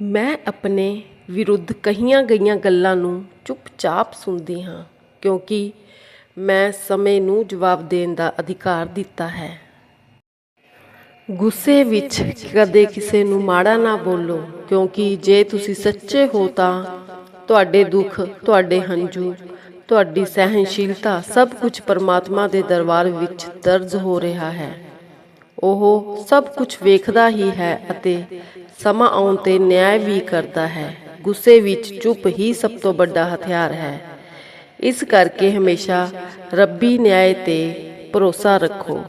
ਮੈਂ ਆਪਣੇ ਵਿਰੁੱਧ ਕਹੀਆਂ ਗਈਆਂ ਗੱਲਾਂ ਨੂੰ ਚੁੱਪਚਾਪ ਸੁਣਦੀ ਹਾਂ, ਕਿਉਂਕਿ ਮੈਂ ਸਮੇਂ ਨੂੰ ਜਵਾਬ ਦੇਣ ਦਾ ਅਧਿਕਾਰ ਦਿੱਤਾ ਹੈ। ਗੁੱਸੇ ਵਿੱਚ ਕਦੇ ਕਿਸੇ ਨੂੰ ਮਾੜਾ ਨਾ ਬੋਲੋ, ਕਿਉਂਕਿ ਜੇ ਤੁਸੀਂ ਸੱਚੇ ਹੋ ਤਾਂ ਤੁਹਾਡੇ ਦੁੱਖ, ਤੁਹਾਡੇ ਹੰਝੂ, ਤੁਹਾਡੀ ਸਹਿਨਸ਼ੀਲਤਾ ਸਭ ਕੁਝ ਪਰਮਾਤਮਾ ਦੇ ਦਰਬਾਰ ਵਿੱਚ ਦਰਜ ਹੋ ਰਿਹਾ ਹੈ। ਉਹ ਸਭ ਕੁਝ ਵੇਖਦਾ ਹੀ ਹੈ ਅਤੇ ਸਮਾਂ ਆਉਣ ਤੇ ਨਿਆਂ ਵੀ ਕਰਦਾ ਹੈ। ਗੁੱਸੇ ਵਿੱਚ ਚੁੱਪ ਹੀ ਸਭ ਤੋਂ ਵੱਡਾ ਹਥਿਆਰ ਹੈ। ਇਸ ਕਰਕੇ ਹਮੇਸ਼ਾ ਰੱਬੀ ਨਿਆਂ ਤੇ ਭਰੋਸਾ ਰੱਖੋ।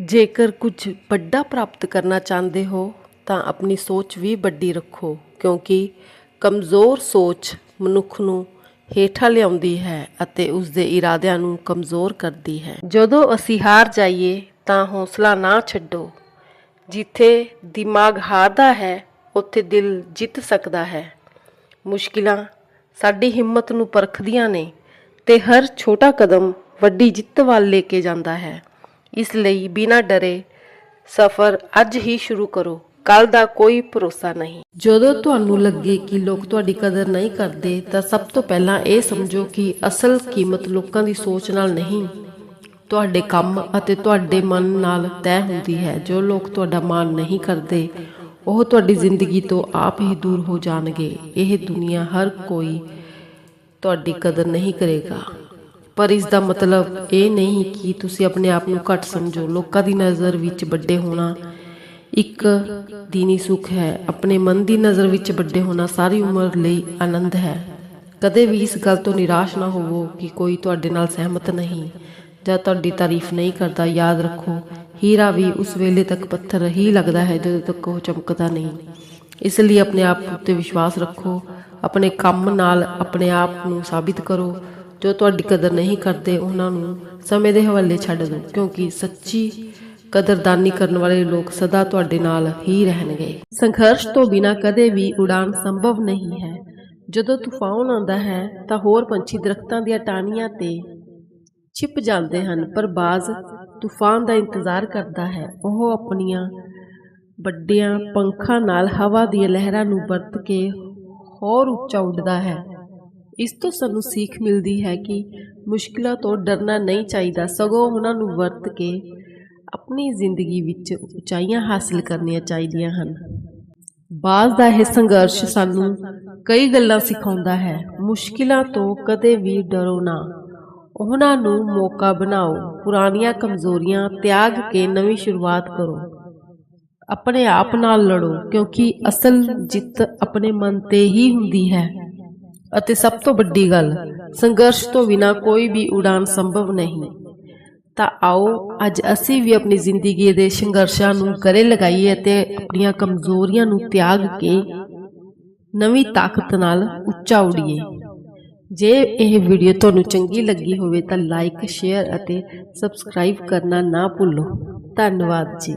ਜੇਕਰ ਕੁਝ ਵੱਡਾ ਪ੍ਰਾਪਤ ਕਰਨਾ ਚਾਹੁੰਦੇ ਹੋ, ਤਾਂ ਆਪਣੀ ਸੋਚ ਵੀ ਵੱਡੀ ਰੱਖੋ, ਕਿਉਂਕਿ ਕਮਜ਼ੋਰ ਸੋਚ ਮਨੁੱਖ ਨੂੰ ਹੇਠਾਂ ਲਿਆਉਂਦੀ ਹੈ ਅਤੇ ਉਸ ਦੇ ਇਰਾਦਿਆਂ ਨੂੰ ਕਮਜ਼ੋਰ ਕਰਦੀ ਹੈ। ਜਦੋਂ ਅਸੀਂ ਹਾਰ ਜਾਈਏ ਤਾਂ ਹੌਸਲਾ ਨਾ ਛੱਡੋ। ਜਿੱਥੇ ਦਿਮਾਗ ਹਾਰਦਾ ਹੈ, ਉੱਥੇ ਦਿਲ ਜਿੱਤ ਸਕਦਾ ਹੈ। ਮੁਸ਼ਕਿਲਾਂ ਸਾਡੀ ਹਿੰਮਤ ਨੂੰ ਪਰਖਦੀਆਂ ਨੇ ਤੇ ਹਰ ਛੋਟਾ ਕਦਮ ਵੱਡੀ ਜਿੱਤ ਵੱਲ ਲੈ ਕੇ ਜਾਂਦਾ ਹੈ। ਇਸ ਲਈ ਬਿਨਾਂ ਡਰੇ ਸਫ਼ਰ ਅੱਜ ਹੀ ਸ਼ੁਰੂ ਕਰੋ। ਕੱਲ ਦਾ ਕੋਈ ਭਰੋਸਾ ਨਹੀਂ। ਜਦੋਂ ਤੁਹਾਨੂੰ ਲੱਗੇ ਕਿ ਲੋਕ ਤੁਹਾਡੀ ਕਦਰ ਨਹੀਂ ਕਰਦੇ, ਤਾਂ ਸਭ ਤੋਂ ਪਹਿਲਾਂ ਇਹ ਸਮਝੋ ਕਿ ਅਸਲ ਕੀਮਤ ਲੋਕਾਂ ਦੀ ਸੋਚ ਨਾਲ ਨਹੀਂ। ਤੁਹਾਡੇ ਕੰਮ ਅਤੇ ਤੁਹਾਡੇ ਮਨ ਨਾਲ ਤੈਅ ਹੁੰਦੀ ਹੈ। ਜੋ ਲੋਕ ਤੁਹਾਡਾ ਮਾਣ ਨਹੀਂ ਕਰਦੇ, ਉਹ ਤੁਹਾਡੀ ਜ਼ਿੰਦਗੀ ਤੋਂ ਆਪ ਹੀ ਦੂਰ ਹੋ ਜਾਣਗੇ। ਇਹ ਦੁਨੀਆ ਹਰ ਕੋਈ ਤੁਹਾਡੀ ਕਦਰ ਨਹੀਂ ਕਰੇਗਾ। ਪਰ ਇਸ ਦਾ ਮਤਲਬ ਇਹ ਨਹੀਂ ਕਿ ਤੁਸੀਂ ਆਪਣੇ ਆਪ ਨੂੰ ਘੱਟ ਸਮਝੋ। ਲੋਕਾਂ ਦੀ ਨਜ਼ਰ ਵਿੱਚ ਵੱਡੇ ਹੋਣਾ ਇੱਕ ਦੀਨੀ ਸੁੱਖ ਹੈ। ਆਪਣੇ ਮਨ ਦੀ ਨਜ਼ਰ ਵਿੱਚ ਵੱਡੇ ਹੋਣਾ ਸਾਰੀ ਉਮਰ ਲਈ ਆਨੰਦ ਹੈ। ਕਦੇ ਵੀ ਇਸ ਗੱਲ ਤੋਂ ਨਿਰਾਸ਼ ਨਾ ਹੋਵੋ ਕਿ ਕੋਈ ਤੁਹਾਡੇ ਨਾਲ ਸਹਿਮਤ ਨਹੀਂ। ਜਾਂ ਤੁਹਾਡੀ ਤਾਰੀਫ ਨਹੀਂ ਕਰਦਾ, ਯਾਦ ਰੱਖੋ, ਹੀਰਾ ਵੀ ਉਸ ਵੇਲੇ ਤੱਕ ਪੱਥਰ ਹੀ ਲੱਗਦਾ ਹੈ ਜਦੋਂ ਤੱਕ ਉਹ ਚਮਕਦਾ ਨਹੀਂ। ਇਸ ਲਈ ਆਪਣੇ ਆਪ ਉੱਤੇ ਵਿਸ਼ਵਾਸ ਰੱਖੋ, ਆਪਣੇ ਕੰਮ ਨਾਲ ਆਪਣੇ ਆਪ ਨੂੰ ਸਾਬਿਤ ਕਰੋ। ਜੋ ਤੁਹਾਡੀ ਕਦਰ ਨਹੀਂ ਕਰਦੇ, ਉਹਨਾਂ ਨੂੰ ਸਮੇਂ ਦੇ ਹਵਾਲੇ ਛੱਡ ਦਿਓ, ਕਿਉਂਕਿ ਸੱਚੀ ਕਦਰਦਾਨੀ ਕਰਨ ਵਾਲੇ ਲੋਕ ਸਦਾ ਤੁਹਾਡੇ ਨਾਲ ਹੀ ਰਹਿਣਗੇ। ਸੰਘਰਸ਼ ਤੋਂ ਬਿਨਾਂ ਕਦੇ ਵੀ ਉਡਾਨ ਸੰਭਵ ਨਹੀਂ ਹੈ। ਜਦੋਂ ਤੂਫਾਨ ਆਉਂਦਾ ਹੈ, ਤਾਂ ਹੋਰ ਪੰਛੀ ਦਰਖਤਾਂ ਦੀਆਂ ਟਾਹਣੀਆਂ ਤੇ ਛਿਪ ਜਾਂਦੇ ਹਨ, ਪਰ ਬਾਜ਼ ਤੂਫਾਨ ਦਾ ਇੰਤਜ਼ਾਰ ਕਰਦਾ ਹੈ। ਉਹ ਆਪਣੀਆਂ ਵੱਡਿਆਂ ਪੰਖਾਂ ਨਾਲ ਹਵਾ ਦੀਆਂ ਲਹਿਰਾਂ ਨੂੰ ਵਰਤ ਕੇ ਹੋਰ ਉੱਚਾ ਉੱਡਦਾ ਹੈ। ਇਸ ਤੋਂ ਸਾਨੂੰ ਸਿੱਖ ਮਿਲਦੀ ਹੈ ਕਿ ਮੁਸ਼ਕਿਲਾਂ ਤੋਂ ਡਰਨਾ ਨਹੀਂ ਚਾਹੀਦਾ। ਸਗੋਂ ਉਹਨਾਂ ਨੂੰ ਵਰਤ ਕੇ ਆਪਣੀ ਜ਼ਿੰਦਗੀ ਵਿੱਚ ਉਚਾਈਆਂ ਹਾਸਲ ਕਰਨੀਆਂ ਚਾਹੀਦੀਆਂ ਹਨ। ਬਾਜ਼ ਦਾ ਇਹ ਸੰਘਰਸ਼ ਸਾਨੂੰ ਕਈ ਗੱਲਾਂ ਸਿਖਾਉਂਦਾ ਹੈ। ਮੁਸ਼ਕਿਲਾਂ ਤੋਂ ਕਦੇ ਵੀ ਡਰੋ ਨਾ। ਉਹਨਾਂ ਨੂੰ ਮੌਕਾ ਬਣਾਓ, ਪੁਰਾਣੀਆਂ ਕਮਜ਼ੋਰੀਆਂ ਤਿਆਗ ਕੇ ਨਵੀਂ ਸ਼ੁਰੂਆਤ ਕਰੋ। ਆਪਣੇ ਆਪ ਨਾਲ ਲੜੋ, ਕਿਉਂਕਿ ਅਸਲ ਜਿੱਤ ਆਪਣੇ ਮਨ ਤੇ ਹੀ ਹੁੰਦੀ ਹੈ। ਅਤੇ ਸਭ ਤੋਂ ਵੱਡੀ ਗੱਲ, ਸੰਘਰਸ਼ ਤੋਂ ਬਿਨਾ ਕੋਈ ਵੀ ਉਡਾਨ ਸੰਭਵ ਨਹੀਂ। ਤਾਂ ਆਓ, ਅੱਜ ਅਸੀਂ ਵੀ ਆਪਣੀ ਜ਼ਿੰਦਗੀ ਦੇ ਸੰਘਰਸ਼ਾਂ ਨੂੰ ਗਲੇ ਲਗਾਈਏ ਅਤੇ ਆਪਣੀਆਂ ਕਮਜ਼ੋਰੀਆਂ ਨੂੰ ਤਿਆਗ ਕੇ ਨਵੀਂ ਤਾਕਤ ਨਾਲ ਉੱਚਾ ਉਡੀਏ। ਜੇ ਇਹ ਵੀਡੀਓ ਤੁਹਾਨੂੰ ਚੰਗੀ ਲੱਗੀ ਹੋਵੇ ਤਾਂ ਲਾਈਕ ਸ਼ੇਅਰ ਅਤੇ ਸਬਸਕ੍ਰਾਈਬ ਕਰਨਾ ਨਾ ਭੁੱਲੋ। ਧੰਨਵਾਦ ਜੀ।